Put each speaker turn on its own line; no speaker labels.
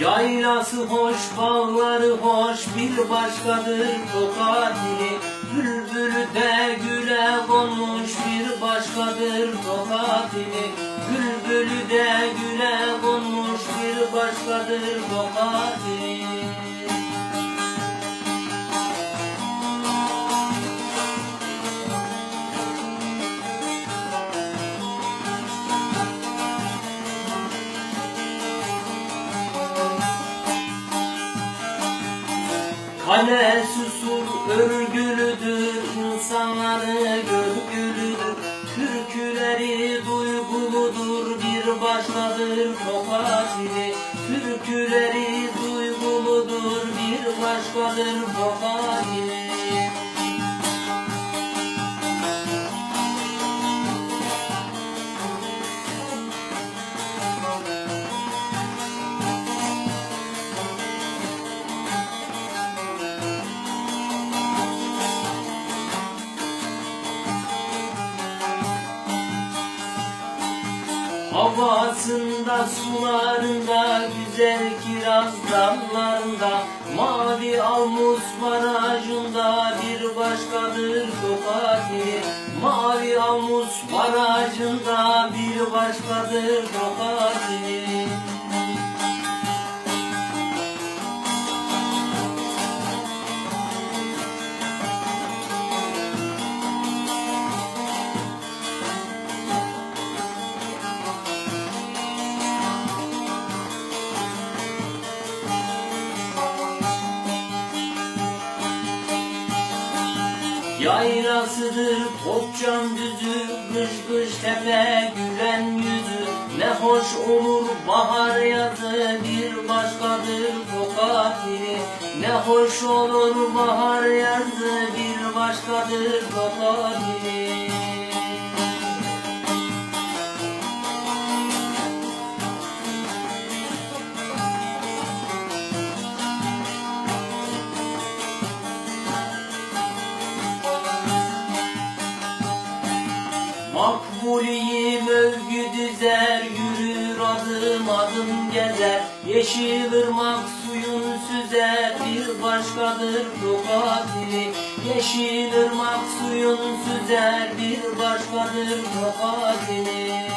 Yaylası hoş, bağları hoş, bir başkadır tokatili. Bülbülü de güle konmuş, bir başkadır. Bülbülü Kale susur örgülüdür insanları görgülüdür Türküleri duyguludur bir başkadır tokatili Türküleri duyguludur bir başkadır tokatili Havasında, sularında, güzel kiraz dallarında Mavi almus barajında bir başkadır tokati Mavi almus barajında bir başkadır tokati Yayrasıdır topçam düzü Kış kış tepe gülen yüzü. Ne hoş olur bahar yazı Bir başkadır tokatili Ne hoş olur bahar yazı Bir başkadır tokatili Makbuliyim övgü düzer Yürür adım adım gezer. Yeşil ırmak suyun süzer Bir başkadır tokatili Yeşil ırmak suyun süzer Bir başkadır tokatili